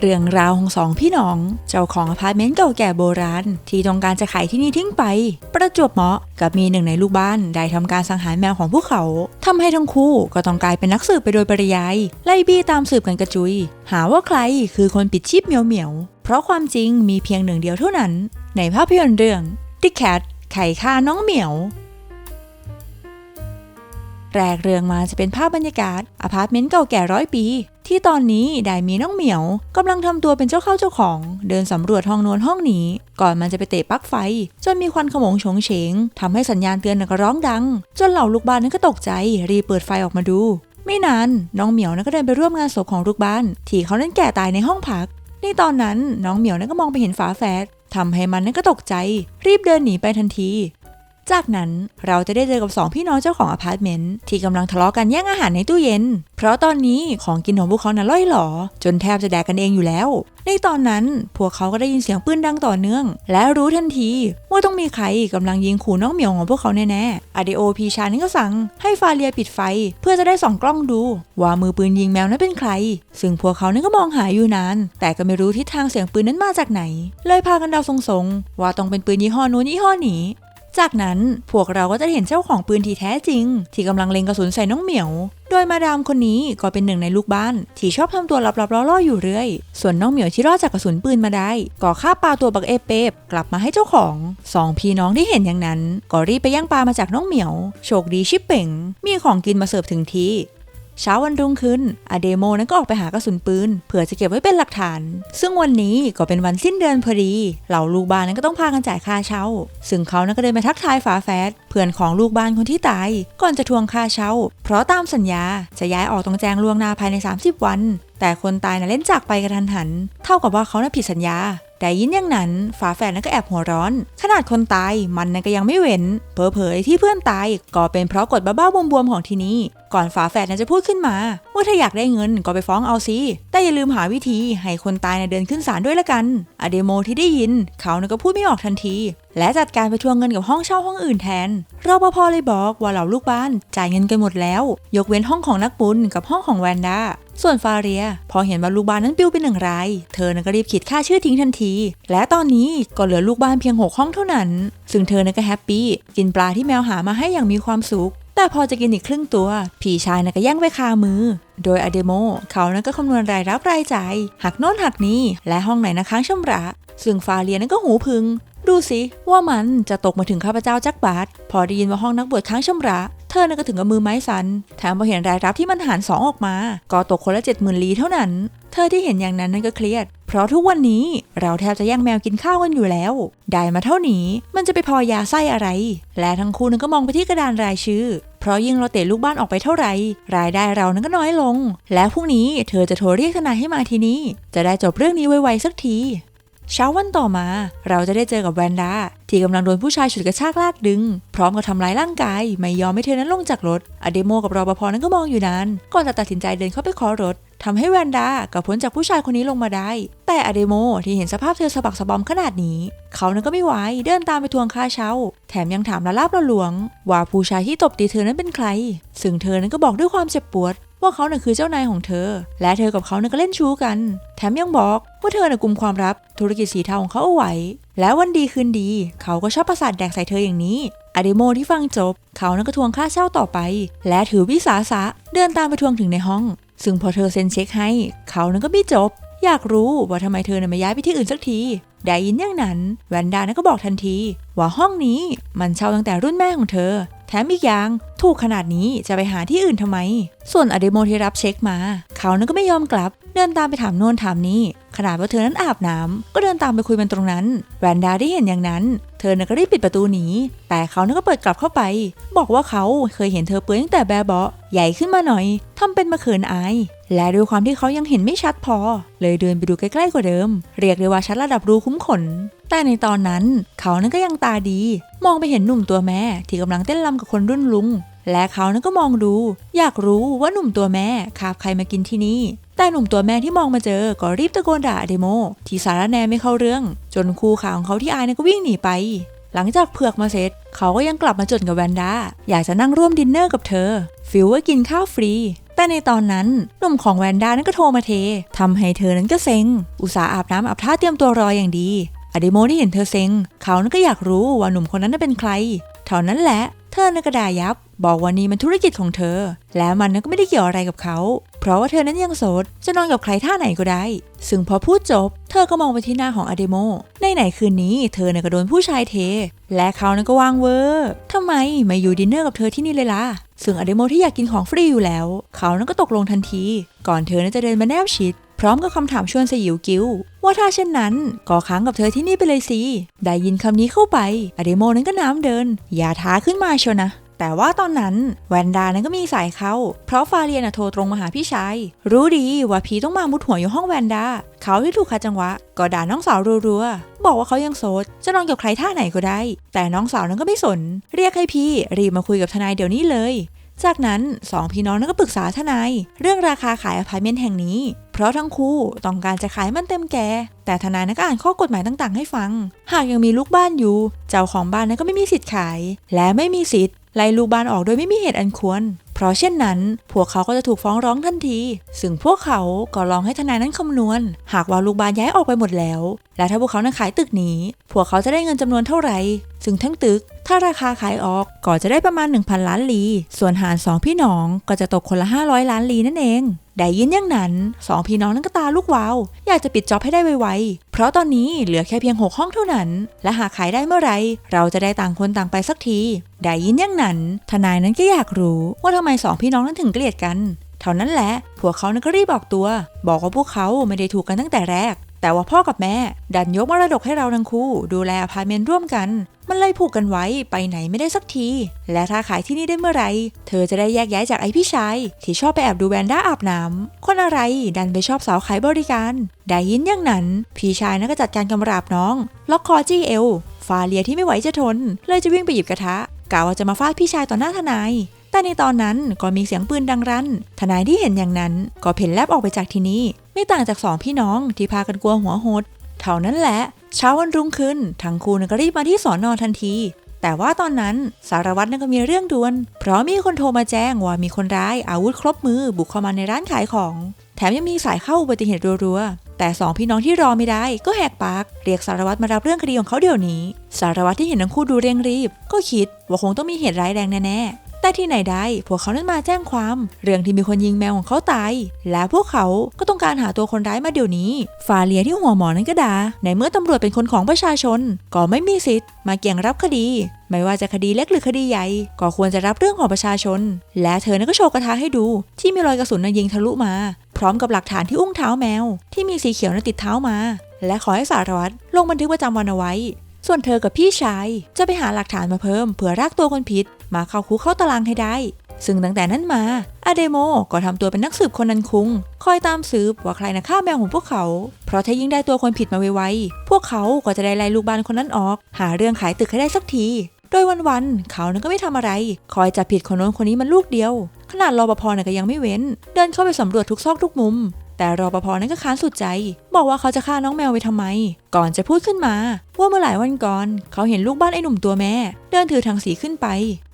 เรื่องราวของสองพี่น้อง เจ้าของอพาร์ตเมนต์เก่าแก่โบราณ ที่ต้องการจะขายที่นี่ทิ้งไป ประจวบเหมาะกับมีหนึ่งในลูกบ้านได้ทำการสังหารแมวของพวกเขาทำให้ทั้งคู่ก็ต้องกลายเป็นนักสืบไปโดยปริยายไล่บี้ตามสืบกันกระจุย หาว่าใครคือคนปิดชีพเหมียวเหมียวๆเพราะความจริงมีเพียงหนึ่งเดียวเท่านั้น ในภาพยนตร์เรื่อง The Cat ไข่ฆ่าน้องเหมียว แรกเรื่องมาจะเป็นภาพบรรยากาศอพาร์ตเมนต์เก่าแก่ร้อยปี ที่ตอนนี้ได้มีน้องเหมียวกำลังทำตัวเป็นเจ้าเข้าเจ้าของ เดินสำรวจห้องนวนห้องนี้ ก่อนมันจะไปเตะปลั๊กไฟ จนมีควันขโมงโฉงเฉงทำให้สัญญาณเตือนน่ะก็ร้องดัง จนเหล่าลูกบ้านนั้นก็ตกใจ รีบเปิดไฟออกมาดู ไม่นานน้องเหมียวนั้นก็เดินไปร่วมงานศพของลูกบ้าน ที่เขานั้นแก่ตายในห้องพักในตอนนั้นน้องเหมียวนั้นก็มองไปเห็นฝาแฝดทำให้มันนั้นก็ตกใจ รีบเดินหนีไปทันที จากนั้นเราจะได้เจอกับสองพี่น้องเจ้าของอพาร์ตเมนต์ที่กำลังทะเลาะกันแย่งอาหารในตู้เย็น เพราะตอนนี้ของกินของพวกเขาน่ะล่อยหลอ จนแทบจะแดกกันเองอยู่แล้ว ในตอนนั้นพวกเขาก็ได้ยินเสียงปืนดังต่อเนื่อง และรู้ทันทีว่าต้องมีใครกำลังยิงขู่น้องเหมียวของพวกเขาแน่ๆอเดโอพีชานี่ก็สั่งให้ฟาเลียปิดไฟ เพื่อจะได้ส่องกล้องดู ว่ามือปืนยิงแมวนั้นเป็นใคร ซึ่งพวกเขานั้นก็มองหาอยู่นาน แต่ก็ไม่รู้ทิศทางเสียงปืนนั้นมาจากไหน เลยพากันเดาสงๆว่าต้องเป็นปืนยี่ห้อนู้นยี่ห้อนี้ จากนั้นพวกเราก็จะเห็นเจ้าของปืนที่แท้จริง ที่กำลังเล็งกระสุนใส่น้องเหมียว โดยมาดามคนนี้ก็เป็นหนึ่งในลูกบ้าน ที่ชอบทำตัวลับๆล่อๆอยู่เรื่อย ส่วนน้องเหมียวที่รอดจากกระสุนปืนมาได้ ก็ฆ่าปลาตัวบักเอเปบกลับมาให้เจ้าของสองพี่น้องที่เห็นอย่างนั้น ก็รีบไปย่างปลามาจากน้องเหมียว โชคดีชิบเป่งมีของกินมาเสิร์ฟถึงที่ เช้าวันรุ่งขึ้นอเดโมนั้นก็ออกไปหากระสุนปืนเผื่อจะเก็บไว้เป็นหลักฐาน ซึ่งวันนี้ก็เป็นวันสิ้นเดือนพอดีเหล่าลูกบ้านนั้นก็ต้องพากันจ่ายค่าเช่า ซึ่งเขานั้นก็เดินไปทักทายฝาแฝดเพื่อนของลูกบ้านคนที่ตาย ก่อนจะทวงค่าเช่า เพราะตามสัญญาจะย้ายออกต้องแจ้งล่วงหน้าภายใน 30 วัน แต่คนตายน่ะเล่นจากไปกระทันหัน เท่ากับว่าเขาน่ะผิดสัญญาได้ยินอย่างนั้นฝาแฝดนั้นก็แอบหัวร้อน ขนาดคนตายมันนั้นก็ยังไม่เว้น เผลอๆที่เพื่อนตายก็เป็นเพราะกฎบ้าๆบวมๆของที่นี่ ก่อนฝาแฝดนั้นจะพูดขึ้นมาว่าถ้าอยากได้เงินก็ไปฟ้องเอาสิแต่อย่าลืมหาวิธีให้คนตายน่ะเดินขึ้นศาลด้วยละกันอเดโมที่ได้ยิน เขาน่ะก็พูดไม่ออกทันที และจัดการไปทวงเงินกับห้องเช่าห้องอื่นแทนรปภเลยบอกว่าเหล่าลูกบ้าน จ่ายเงินกันหมดแล้ว ยกเว้นห้องของนักบุญกับห้องของแวนด้าส่วนฟาเรีย พอเห็นว่าลูกบ้านนั้นปิวเป็นหนึ่งราย เธอนั้นก็รีบขีดค่าชื่อทิ้งทันที และตอนนี้ก็เหลือลูกบ้านเพียง6ห้องเท่านั้น ซึ่งเธอนั้นก็แฮปปี้ กินปลาที่แมวหามาให้อย่างมีความสุข แต่พอจะกินอีกครึ่งตัว พี่ชายนั้นก็แย่งไปคามือ โดยอเดโม เขานั้นก็คำนวณรายรับรายจ่ายหักโน่นหักนี้และห้องไหนนะค้างชำระ ซึ่งฟาเรียนั้นก็หูพึง ดูสิว่ามันจะตกมาถึงข้าพเจ้าจักบาท พอได้ยินว่าห้องนักบวชค้างชำระ เธอน่ะก็ถึงกับมือไม้สันแถมพอเห็นรายรับที่มันหารสองออกมา ก็ตกคนละเจ็ดหมื่นลีเท่านั้น เธอที่เห็นอย่างนั้นนั่นก็เครียด เพราะทุกวันนี้เราแทบจะแย่งแมวกินข้าวกันอยู่แล้ว ได้มาเท่านี้มันจะไปพอยาไส้อะไร และทั้งคู่นั้นก็มองไปที่กระดานรายชื่อ เพราะยิ่งเราเตะลูกบ้านออกไปเท่าไหร่ รายได้เรานั้นก็น้อยลง และพรุ่งนี้เธอจะโทรเรียกทนายให้มาที่นี่จะได้จบเรื่องนี้ไวๆสักทีเช้าวันต่อมาเราจะได้เจอกับแวนด้าที่กำลังโดนผู้ชายฉุดกระชากลากดึง พร้อมกับทำร้ายร่างกาย ไม่ยอมให้เธอนั้นลงจากรถ อเดโมกับรอปภนั้นก็มองอยู่นานก่อนจะตัดสินใจเดินเข้าไปขอรถ ทำให้แวนด้ากับพ้นจากผู้ชายคนนี้ลงมาได้ แต่อเดโมที่เห็นสภาพเธอสะบักสะบอมขนาดนี้ เขานั้นก็ไม่ไหวเดินตามไปทวงค่าเช่า แถมยังถามละลาบละหลวง ว่าผู้ชายที่ตบตีเธอนั้นเป็นใคร ซึ่งเธอนั้นก็บอกด้วยความเจ็บปวดว่าเขาน่ะคือเจ้านายของเธอ และเธอกับเขาน่ะก็เล่นชู้กัน แถมยังบอกว่าเธอน่ะกลุ่มความลับธุรกิจสีเทาของเขาเอาไว้ แล้ววันดีคืนดี เขาก็ชอบประสาทแดกใส่เธออย่างนี้อเดโมที่ฟังจบ เขานั้นก็ทวงค่าเช่าต่อไป และถือวิสาสะเดินตามไปทวงถึงในห้อง ซึ่งพอเธอเซ็นเช็คให้ เขานั้นก็ไม่จบ อยากรู้ว่าทำไมเธอน่ะไม่ย้ายไปที่อื่นสักที ได้ยินอย่างนั้น แวนดานั้นก็บอกทันที ว่าห้องนี้มันเช่าตั้งแต่รุ่นแม่ของเธอ แถมอีกอย่าง ถูกขนาดนี้จะไปหาที่อื่นทำไม ส่วนอเดโมที่รับเช็คมา เขานั้นก็ไม่ยอมกลับ เดินตามไปถามโน่นถามนี่ขนาดว่าเธอนั้นอาบน้ำก็เดินตามไปคุยมันตรงนั้น แวนดาได้เห็นอย่างนั้น เธอน่ะก็รีบปิดประตูหนี แต่เขานั้นก็เปิดกลับเข้าไป บอกว่าเขาเคยเห็นเธอเปื้อยตั้งแต่แบบเบาะใหญ่ขึ้นมาหน่อยทำเป็นมาเขินอาย และด้วยความที่เขายังเห็นไม่ชัดพอ เลยเดินไปดูใกล้ๆกว่าเดิม เรียกได้ว่าชัดระดับรูคุ้มขน แต่ในตอนนั้น เขานั้นก็ยังตาดี มองไปเห็นหนุ่มตัวแม่ที่กำลังเต้นรำกับคนรุ่นลุง และเขานั้นก็มองดู อยากรู้ว่าหนุ่มตัวแม่คาบใครมากินที่นี่ แต่หนุ่มตัวแม่ที่มองมาเจอก็รีบตะโกนด่าเดโม ที่สารแนไม่เข้าเรื่อง จนคู่ขาของเขาที่อายนั้นก็วิ่งหนีไป หลังจากเผือกมาเสร็จ เขาก็ยังกลับมาจดกับแวนด้าอยากจะนั่งร่วมดินเนอร์กับเธอ ฟิลว่ากินข้าวฟรีแต่ในตอนนั้นหนุ่มของแวนด้านั้นก็โทรมาเททำให้เธอนั้นก็เซ็ง อุตส่าห์อาบน้ำอาบท่าเตรียมตัวรออย่างดีอเดโมที่เห็นเธอเซ็ง เขานั้นก็อยากรู้ว่าหนุ่มคนนั้นน่ะเป็นใคร เท่านั้นแหละ เธอนั้นกระดายับ บอกว่านี่มันธุรกิจของเธอ แล้วมันนั้นก็ไม่ได้เกี่ยวอะไรกับเขา เพราะว่าเธอนั้นยังโสด จะนอนกับใครท่าไหนก็ได้ ซึ่งพอพูดจบ เธอก็มองไปที่หน้าของอเดโม ในไหนคืนนี้ เธอเนี่ยก็โดนผู้ชายเท และเขานั้นก็วางเวอร์ทำไมไม่อยู่ดินเนอร์กับเธอที่นี่เลยล่ะ ซึ่งอเดโมที่อยากกินของฟรีอยู่แล้ว เขานั้นก็ตกลงทันที ก่อนเธอนั้นจะเดินมาแนบชิด พร้อมกับคำถามชวนสยิวกิ้ว ว่าถ้าเช่นนั้นก็ค้างกับเธอที่นี่ไปเลยสิ ได้ยินคำนี้เข้าไปอเดโมนั้นก็น้ำเดิน อย่าท้าขึ้นมาเชียวนะแต่ว่าตอนนั้นแวนดานั้นก็มีสายเขา เพราะฟาเรียนนะโทรตรงมาหาพี่ชาย รู้ดีว่าพีต้องมามุดหัวอยู่ห้องแวนดา เขาที่ถูกขัดจังหวะ ก็ด่าน้องสาวรัวๆ บอกว่าเขายังโสด จะนอนกับใครท่าไหนก็ได้ แต่น้องสาวนั้นก็ไม่สน เรียกให้พี่รีบมาคุยกับทนายเดี๋ยวนี้เลย จากนั้นสองพี่น้องนั้นก็ปรึกษาทนายเรื่องราคาขายอพาร์ตเมนต์แห่งนี้ เพราะทั้งคู่ต้องการจะขายมันเต็มแก่ แต่ทนายนั้นก็อ่านข้อกฎหมายต่างๆ ให้ฟัง หากยังมีลูกบ้านอยู่ เจ้าของบ้านนั้นก็ไม่มีสิทธิ์ขาย และไม่มีสิทธิ์ไล่ลูกบ้านออกโดยไม่มีเหตุอันควร ราะเช่นนั้น พวกเขาก็จะถูกฟ้องร้องทันที ซึ่งพวกเขาก็ลองให้ทนายนั้นคำนวณ หากว่าลูกบ้านย้ายออกไปหมดแล้ว และถ้าพวกเขานั้นขายตึกนี้ พวกเขาจะได้เงินจำนวนเท่าไหร่ ซึ่งทั้งตึก ถ้าราคาขายออกก็จะได้ประมาณ 1,000 ล้านลี ส่วนหารสองพี่น้องก็จะตกคนละ 500 ล้านลีนั่นเอง ได้ยินอย่างนั้นสองพี่น้องนั้นก็ตาลูกวาว อยากจะปิดจ็อบให้ได้ไวๆ เพราะตอนนี้เหลือแค่เพียง6ห้องเท่านั้น และหากขายได้เมื่อไร เราจะได้ต่างคนต่างไปสักที ได้ยินอย่างนั้น ทนายนั้นก็อยากรู้ว่าทำไมสองพี่น้องนั้นถึงเกลียดกัน เท่านั้นแหละ พวกเขานั้นก็รีบบอกตัว บอกว่าพวกเขาไม่ได้ถูกกันตั้งแต่แรก แต่ว่าพ่อกับแม่ ดันยกมรดกให้เราทั้งคู่ ดูแลอพาร์ตเมนต์ร่วมกัน มันเลยผูกกันไว้ไปไหนไม่ได้สักที และถ้าขายที่นี่ได้เมื่อไหรเธอจะได้แยกย้ายจากไอพี่ชาย ที่ชอบไปแอบดูแวนด้าอาบน้ำคนอะไรดันไปชอบสาวขายบริการ ได้ยินอย่างนั้น พี่ชายนั้นก็จัดการกำราบน้อง ล็อกคอจี้เอวฟาเลียที่ไม่ไหวจะทน เลยจะวิ่งไปหยิบกระทะกะว่าจะมาฟาดพี่ชายต่อหน้าทนายแต่ในตอนนั้นก็มีเสียงปืนดังรัน ทนายที่เห็นอย่างนั้น ก็เพ่นแลบออกไปจากที่นี้ ไม่ต่างจากสองพี่น้องที่พากันกลัวหัวโหดเท่านั้นแหละ เช้าวันรุ่งขึ้นทั้งคู่ก็รีบมาที่สอนอทันที แต่ว่าตอนนั้นสารวัตรนั่นก็มีเรื่องด่วน เพราะมีคนโทรมาแจ้งว่ามีคนร้ายอาวุธครบมือบุกเข้ามาในร้านขายของ แถมยังมีสายเข้าอุบัติเหตุรัวๆแต่สองพี่น้องที่รอไม่ได้ก็แหกปากเรียกสารวัตรมารับเรื่องคดีของเขาเดี๋ยวนี้ สารวัตรที่เห็นทั้งคู่ดูเร่งรีบ ก็คิดว่าคงต้องมีเหตุร้ายแรงแน่ๆ แต่ที่ไหนได้ พวกเขานั้นมาแจ้งความ เรื่องที่มีคนยิงแมวของเขาตาย และพวกเขาก็ต้องการหาตัวคนร้ายมาเดี๋ยวนี้ฟาเลียที่หัวหมอนั้นก็ด่าในเมื่อตำรวจเป็นคนของประชาชน ก็ไม่มีสิทธิ์มาเกี่ยงรับคดี ไม่ว่าจะคดีเล็กหรือคดีใหญ่ ก็ควรจะรับเรื่องของประชาชน และเธอนั้นก็โชว์กระทะให้ดู ที่มีรอยกระสุนนั้นยิงทะลุมา พร้อมกับหลักฐานที่อุ้งเท้าแมว ที่มีสีเขียวนั้นติดเท้ามา และขอให้สารวัตรลงบันทึกประจำวันเอาไว้ ส่วนเธอกับพี่ชายจะไปหาหลักฐานมาเพิ่มเผื่อรากตัวคนผิด มาเข้าคุกเข้าตารางให้ได้ ซึ่งตั้งแต่นั้นมาอาเดโมก็ทำตัวเป็นนักสืบคนนันคุงคอยตามสืบว่าใครนะฆ่าแมวของพวกเขา เพราะถ้ายิ่งได้ตัวคนผิดมาไวๆพวกเขาก็จะได้ไล่ลูกบ้านคนนั้นออก หาเรื่องขายตึกให้ได้สักทีโดยวันๆ เขานั้นก็ไม่ทำอะไร คอยจับผิดคนโน้นคนนี้มันลูกเดียว ขนาดรอปภเนี่ยก็ยังไม่เว้น เดินเข้าไปสำรวจทุกซอกทุกมุม แต่รอปภนั้นก็ค้านสุดใจ บอกว่าเขาจะฆ่าน้องแมวไว้ทำไม ก่อนจะพูดขึ้นมา ว่าเมื่อหลายวันก่อน เขาเห็นลูกบ้านไอ้หนุ่มตัวแม่ เดินถือถังสีขึ้นไป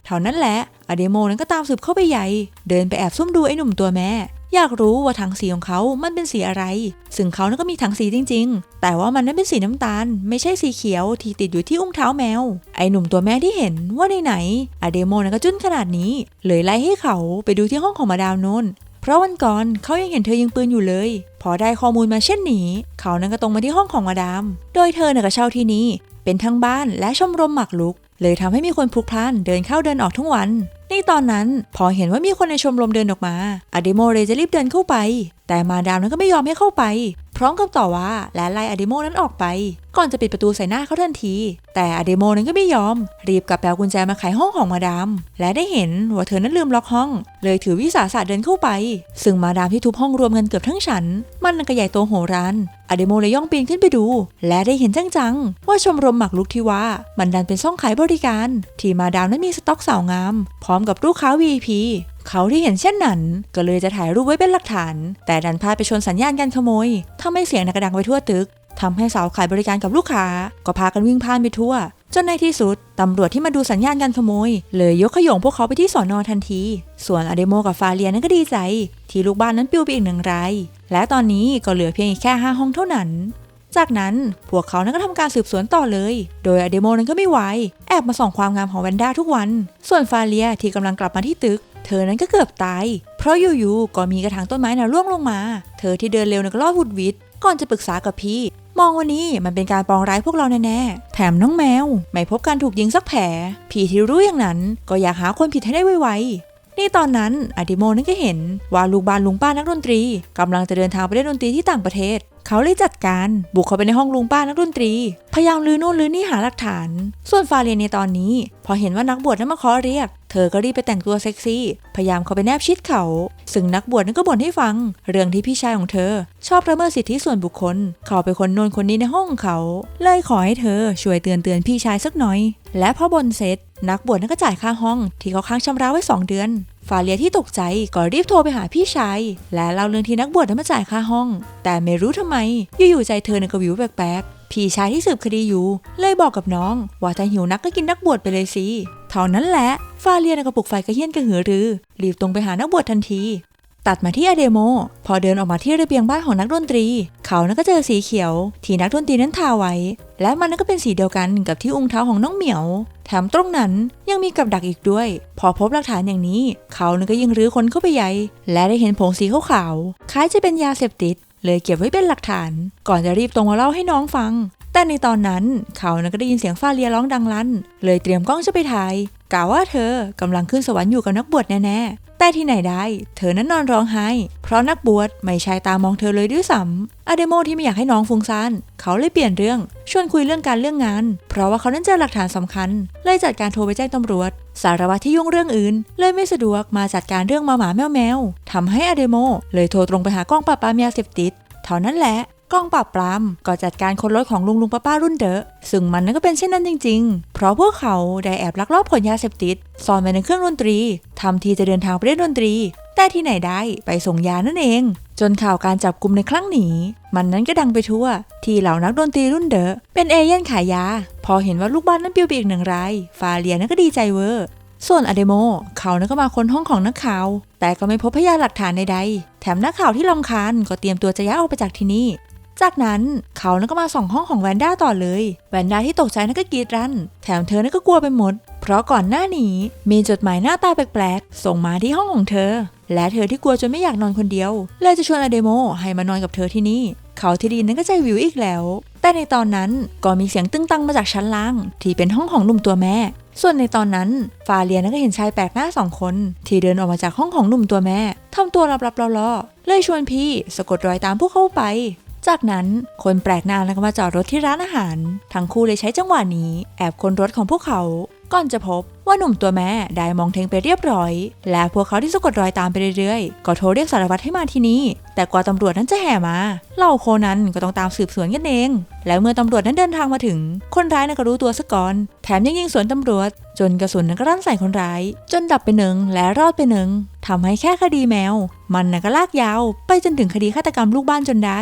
เท่านั้นแหละอเดโมนั้นก็ตามสืบเข้าไปใหญ่ เดินไปแอบซุ่มดูไอ้หนุ่มตัวแม่ อยากรู้ว่าถังสีของเขา มันเป็นสีอะไร ซึ่งเขานั้นก็มีถังสีจริง ๆ แต่ว่ามันนั้นเป็นสีน้ำตาล ไม่ใช่สีเขียวที่ติดอยู่ที่อุ้งเท้าแมว ไอ้หนุ่มตัวแม่ที่เห็นว่าในไหนๆอเดโมนั้นก็จุ้นขนาดนี้ เลยไล่ให้เขาไปดูที่ห้องของมาดามนน เพราะวันก่อนเขายังเห็นเธอยิงปืนอยู่เลย พอได้ข้อมูลมาเช่นนี้เขานั้นก็ตรงมาที่ห้องของมาดาม โดยเธอเนี่ยก็เช่าที่นี้เป็นทั้งบ้านและชมรมหมากลุก เลยทำให้มีคนพลุกพล่านเดินเข้าเดินออกทั้งวัน ในตอนนั้นพอเห็นว่ามีคนในชมรมเดินออกมาอเดโมเลยจะรีบเดินเข้าไป แต่มาดามนั้นก็ไม่ยอมให้เข้าไป พร้อมกับต่อว่าและไล่อเดโมนั้นออกไป ก่อนจะปิดประตูใส่หน้าเขาทันที แต่อเดโมนั้นก็ไม่ยอม รีบกลับไปเอากุญแจมาไขห้องของมาดาม และได้เห็นว่าเธอนั้นลืมล็อกห้อง เลยถือวิสาสะเดินเข้าไป ซึ่งมาดามที่ทุบห้องรวมกันเกือบทั้งชั้นมันก็ใหญ่โตโหฬารอเดโมเลยย่องปีนขึ้นไปดู และได้เห็นจังๆ ว่าชมรมหมากรุกที่ว่า มันดันเป็นซ่องขายบริการ ที่มาดามนั้นมีสต็อกสาวงาม พร้อมกับลูกค้า VIP เขาที่เห็นเช่นนั้น ก็เลยจะถ่ายรูปไว้เป็นหลักฐาน แต่ดันพลาดไปชนสัญญาณการขโมยทำให้เสียงนกระดังไปทั่วตึกทำให้สาวขายบริการกับลูกค้า ก็พากันวิ่งพ่านไปทั่ว จนในที่สุด ตำรวจที่มาดูสัญญาณการขโมย เลยยกขยงพวกเขาไปที่สอนอทันที ส่วนอเดโมกับฟาเลียนั้นก็ดีใจ ที่ลูกบ้านนั้นปลิวไปอีกหนึ่งรายและตอนนี้ก็เหลือเพียงแค่ห้าห้องเท่านั้น จากนั้นพวกเขานั้นก็ทำการสืบสวนต่อเลย โดยอเดโมนั้นก็ไม่ไหว แอบมาส่องความงามของแวนด้าทุกวัน ส่วนฟาเลียที่กำลังกลับมาที่ตึก เธอนั้นก็เกือบตาย เพราะอยู่ๆ ก็มีกระถางต้นไม้น่ะร่วงลงมา เธอที่เดินเร็วน่ะก็รอดหวุดวิดก่อนจะปรึกษากับพี่ มองวันนี้มันเป็นการปองร้ายพวกเราแน่ๆ แถมน้องแมว ไม่พบการถูกยิงสักแผลผีที่รู้อย่างนั้น ก็อยากหาคนผิดให้ได้ไวๆนี่ตอนนั้นอดิโมนั้นก็เห็นว่าลูกบ้านลุงป้านักดนตรีกำลังจะเดินทางไปเล่นดนตรีที่ต่างประเทศ เขาเลยจัดการบุกเข้าไปในห้องลุงป้านักดนตรี พยายามลือนู่นลือนี่หาหลักฐาน ส่วนฟาเรียนในตอนนี้ พอเห็นว่านักบวชนั้นมาขอเรียก เธอก็รีบไปแต่งตัวเซ็กซี่ พยายามเข้าไปแนบชิดเขา ซึ่งนักบวชนั้นก็บ่นให้ฟัง เรื่องที่พี่ชายของเธอ ชอบละเมิดสิทธิส่วนบุคคล เขาไปคนโนนคนนี้ในห้องเขา เลยขอให้เธอช่วยเตือนเตือนพี่ชายสักหน่อย และพอบ่นเสร็จนักบวชนั้นก็จ่ายค่าห้องที่เขาค้างชำระไว้ 2 เดือน ฟาเลียที่ตกใจก็รีบโทรไปหาพี่ชาย และเล่าเรื่องที่นักบวชนั้นมาจ่ายค่าห้อง แต่ไม่รู้ทำไม อยู่ๆใจเธอเนี่ยก็วิวแปลกๆ พี่ชายที่สืบคดีอยู่ เลยบอกกับน้อง ว่าถ้าหิวนักก็กินนักบวชไปเลยสิ เท่านั้นแหละ ฟาเลียนก็ปลุกไฟกระเฮี้ยนกระหือรือ รีบตรงไปหานักบวชทันที ตัดมาที่อเดโม พอเดินออกมาที่ระเบียงบ้านของนักดนตรี เขานั้นก็เจอสีเขียว ที่นักดนตรีนั้นทาไว้ และมันนั้นก็เป็นสีเดียวกันกับที่อุ้งเท้าของน้องเหมียว แถมตรงนั้นยังมีกับดักอีกด้วย พอพบหลักฐานอย่างนี้ เขานั้นก็ยิ่งรื้อค้นเข้าไปใหญ่ และได้เห็นผงสีขาวๆ คล้ายจะเป็นยาเสพติด เลยเก็บไว้เป็นหลักฐาน ก่อนจะรีบตรงมาเล่าให้น้องฟังแต่ในตอนนั้นเขานั้นก็ได้ยินเสียงฟาเลียร้องดังลั่น เลยเตรียมกล้องจะไปถ่าย กล่าวว่าเธอกำลังขึ้นสวรรค์อยู่กับนักบวชแน่ๆ แต่ที่ไหนได้ เธอนั้นนอนร้องไห้ เพราะนักบวชไม่ใช่ตามองเธอเลยด้วยซ้ำอเดโมที่ไม่อยากให้น้องฟุ้งซ่านเขาเลยเปลี่ยนเรื่อง ชวนคุยเรื่องการเรื่องงาน เพราะว่าเขานั้นเจอหลักฐานสำคัญ เลยจัดการโทรไปแจ้งตำรวจ สารวัตรที่ยุ่งเรื่องอื่น เลยไม่สะดวกมาจัดการเรื่องมาหมาแมวแมวทำให้อเดโมเลยโทรตรงไปหากล้องปราบปรามยาเสพติดเท่านั้นแหละ กล้องปราบปรามก็จัดการคนรถของลุงลุงป้าป้ารุ่นเดอะซึ่งมันนั้นก็เป็นเช่นนั้นจริง ๆ เพราะพวกเขาได้แอบลักลอบขนยาเสพติดซ่อนไว้ในเครื่องดนตรีทำทีจะเดินทางไปเล่นดนตรี แต่ที่ไหนได้ไปส่งยานั่นเอง จนข่าวการจับกลุ่มในครั้งนี้ มันนั้นก็ดังไปทั่ว ที่เหล่านักดนตรีรุ่นเดอะเป็นเอเย่นขายยา พอเห็นว่าลูกบ้านนั้นปิวไปอีกหนึ่งรายฟาเลียนั้นก็ดีใจเวอร์ส่วนอเดโม เขานั้นก็มาค้นห้องของนักข่าว แต่ก็ไม่พบพยานหลักฐานใดๆ แถมนักข่าวที่ลำคาญก็เตรียมตัวจะย้ายออกไปจากที่นี่ จากนั้นเขานั้นก็มาส่องห้องของแวนด้าต่อเลย แวนด้าที่ตกใจนั้นก็กรีดรัน แถมเธอนั้นก็กลัวไปหมด เพราะก่อนหน้านี้มีจดหมายหน้าตาแปลกๆ ส่งมาที่ห้องของเธอ และเธอที่กลัวจนไม่อยากนอนคนเดียว เลยจะชวนอเดโมให้มานอนกับเธอที่นี่ เขาที่ดีนั้นก็ใจวิวอีกแล้ว แต่ในตอนนั้นก็มีเสียงตึ้งตังมาจากชั้นล่าง ที่เป็นห้องของหนุ่มตัวแม่ ส่วนในตอนนั้นฟาเลียนั้นก็เห็นชายแปลกหน้าสองคน ที่เดินออกมาจากห้องของหนุ่มตัวแม่ทำตัวลับๆล่อๆเลยชวนพี่สะกดรอยตามพวกเขาไป จากนั้นคนแปลกหน้าก็มาจอดรถที่ร้านอาหาร ทั้งคู่เลยใช้จังหวะนี้แอบคนรถของพวกเขา ก่อนจะพบว่าหนุ่มตัวแม่ได้มองเทงไปเรียบร้อย และพวกเขาที่สะกดรอยตามไปเรื่อยๆ ก็โทรเรียกสารวัตรให้มาที่นี่ แต่กว่าตำรวจนั้นจะแห่มา เหล่าโคนั้นก็ต้องตามสืบสวนกันเอง แล้วเมื่อตำรวจนั้นเดินทางมาถึง คนร้ายนั้นก็รู้ตัวซะก่อน แถมยังยิงสวนตำรวจ จนกระสุนนั้นก็รั่นใส่คนร้าย จนดับไปหนึ่งและรอดไปหนึ่งทำให้แค่คดีแมว มันน่ะก็ลากยาว ไปจนถึงคดีฆาตกรรมลูกบ้านจนได้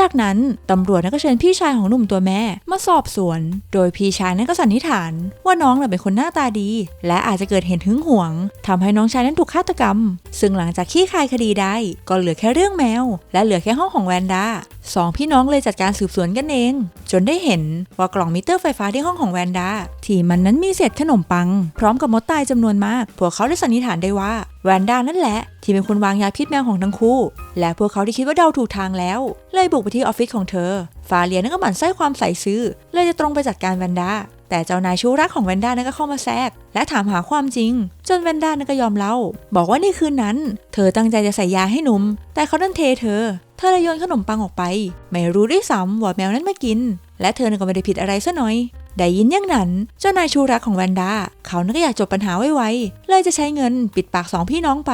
จากนั้นตำรวจนั้นก็เชิญพี่ชายของหนุ่มตัวแม่มาสอบสวน โดยพี่ชายนั้นก็สันนิษฐาน ว่าน้องเป็นคนหน้าตาดี และอาจจะเกิดเหตุหึงหวงทำให้น้องชายนั้นถูกฆาตกรรม ซึ่งหลังจากขี้คายคดีได้ ก็เหลือแค่เรื่องแมว และเหลือแค่ห้องของแวนด้า สองพี่น้องเลยจัดการสืบสวนกันเอง จนได้เห็นว่ากล่องมิเตอร์ไฟฟ้าที่ห้องของแวนด้าที่มันนั้นมีเศษขนมปัง พร้อมกับมดตายจำนวนมาก พวกเขาได้สันนิษฐานได้ว่าแวนด้านั่นแหละ ที่เป็นคนวางยาพิษแมวของทั้งคู่ และพวกเขาที่คิดว่าเดาถูกทางแล้ว เลยบุกไปที่ออฟฟิศของเธอ ฟาเลียนั่นก็หมั่นไส้ความใส่ซื้อ เลยจะตรงไปจัดการแวนด้าแต่เจ้านายชู้รักของแวนด้านั่นก็เข้ามาแทรก และถามหาความจริง จนแวนด้านั่นก็ยอมเล่า บอกว่าในคืนนั้น เธอตั้งใจจะใส่ยาให้หนุ่ม แต่เขาดันเทเธอ เธอเลยโยนขนมปังออกไป ไม่รู้ด้วยซ้ำว่าแมวนั้นมากิน และเธอก็ไม่ได้ผิดอะไรซะหน่อย ได้ยินอย่างนั้นเจ้านายชูรักของแวนด้าเขานั่ก็อยากจบปัญหาไวๆเลยจะใช้เงินปิดปากสองพี่น้องไป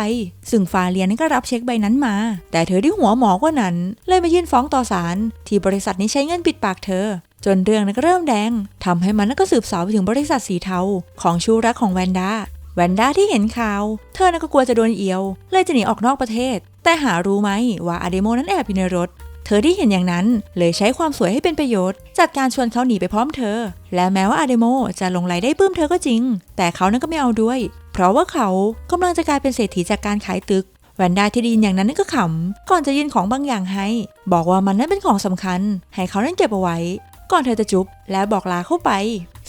ซึ่งฟาเลียนนก็รับเช็คใบนั้นมา แต่เธอที่หัวหมอกว่านั้น เลยมายื่นฟ้องต่อศาลที่บริษัทนี้ใช้เงินปิดปากเธอจนเรื่องนั้นก็เริ่มแดงทำให้มันนั่นก็สืบสาวไปถึงบริษัทสีเทาของชูรักของแวนด้า แวนด้าที่เห็นข่าว เธอน่ะก็กลัวจะโดนเอียว เลยจะหนีออกนอกประเทศ แต่หารู้ไหมว่าอาเดโมนั้นแอบอยู่ในรถ เธอที่เห็นอย่างนั้นเลยใช้ความสวยให้เป็นประโยชน์จัดการชวนเขาหนีไปพร้อมเธอ และแม้ว่าอาเดโมจะลงไหลได้ปลื้มเธอก็จริง แต่เขานั้นก็ไม่เอาด้วย เพราะว่าเขากำลังจะกลายเป็นเศรษฐีจากการขายตึกแวนด้าที่ไดยินอย่างนั้นก็ขำ ก่อนจะยื่นของบางอย่างให้ บอกว่ามันนั้นเป็นของสำคัญ ให้เขานั้นเก็บเอาไว้ ก่อนเธอจะจุ๊บและบอกลาเข้าไป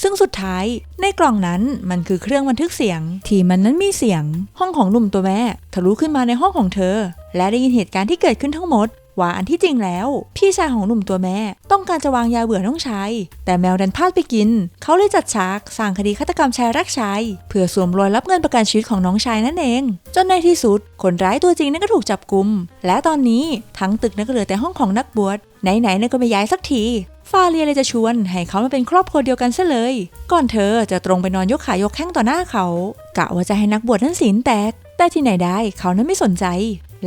ซึ่งสุดท้ายในกล่องนั้นมันคือเครื่องบันทึกเสียง ที่มันนั้นมีเสียง ห้องของหนุ่มตัวแม่ทะลุขึ้นมาในห้องของเธอ และได้ยินเหตุการณ์ที่เกิดขึ้นทั้งหมด ว่าอันที่จริงแล้ว พี่ชายของหนุ่มตัวแม่ ต้องการจะวางยาเบื่อน้องชายแต่แมวดันพลาดไปกิน เขาเลยจัดฉากสร้างคดีฆาตกรรมชายรักชายเพื่อสวมรอยรับเงินประกันชีวิตของน้องชายนั่นเอง จนในที่สุด คนร้ายตัวจริงนั่นก็ถูกจับกุม และตอนนี้ทั้งตึกนั่นก็เหลือแต่ห้องของนักบวชไหนๆนั่นก็ไม่ย้ายสักทีฟาเรียเลยจะชวนให้เขามาเป็นครอบครัวเดียวกันซะเลย ก่อนเธอจะตรงไปนอนยกขายกแข้งต่อหน้าเขา กะว่าจะให้นักบวชนั้นศีลแตก แต่ที่ไหนได้เขานั้นไม่สนใจ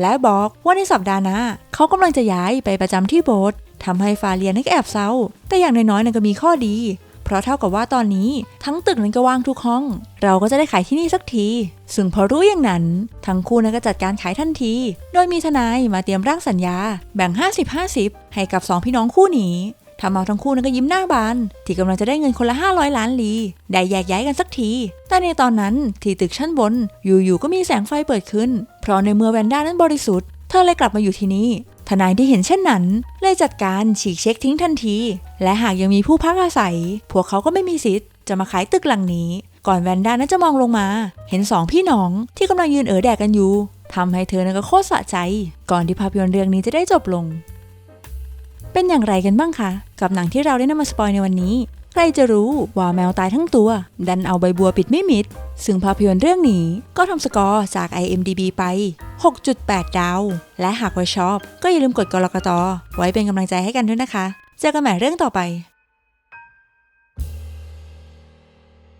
และบอกว่าในสัปดาห์หน้าเขากำลังจะย้ายไปประจำที่โบสถ์ทำให้ฟาเลียนั้นก็แอบเศร้า แต่อย่างน้อยๆนั่นก็มีข้อดี เพราะเท่ากับว่าตอนนี้ทั้งตึกนั้นก็ว่างทุกห้อง เราก็จะได้ขายที่นี่สักที ซึ่งพอรู้อย่างนั้น ทั้งคู่นั้นก็จัดการขายทันที โดยมีทนายมาเตรียมร่างสัญญาแบ่ง 50-50 ให้กับสองพี่น้องคู่นี้ ทำเอาทั้งคู่นั้นก็ยิ้มหน้าบาน ที่กำลังจะได้เงินคนละ 500 ล้านลี ได้แยกย้ายกันสักที แต่ในตอนนั้นที่ตึกชั้นบน อยู่ๆก็มีแสงไฟเปิดขึ้น เพราะในเมื่อแวนด้านั้นบริสุทธิ์ เธอเลยกลับมาอยู่ที่นี่ทนายที่เห็นเช่นนั้น เลยจัดการฉีกเช็คทิ้งทันที และหากยังมีผู้พักอาศัย พวกเขาก็ไม่มีสิทธิ์จะมาขายตึกหลังนี้ ก่อนแวนด้านั้นจะมองลงมา เห็นสองพี่น้องที่กำลังยืนเอ๋อแดกกันอยู่ทำให้เธอนั้นก็โคตรสะใจ ก่อนที่ภาพยนตร์เรื่องนี้จะได้จบลง เป็นอย่างไรกันบ้างคะกับหนังที่เราได้นำมาสปอยในวันนี้ ใครจะรู้ว่าแมวตายทั้งตัว ดันเอาใบบัวปิดไม่มิด ซึ่งภาพยนตร์เรื่องนี้ก็ทำสกอร์จาก IMDB ไป 6.8 ดาว และหากว่าชอบ ก็อย่าลืมกดกรกตไว้เป็นกำลังใจให้กันด้วยนะคะ เจอกันใหม่เรื่องต่อไป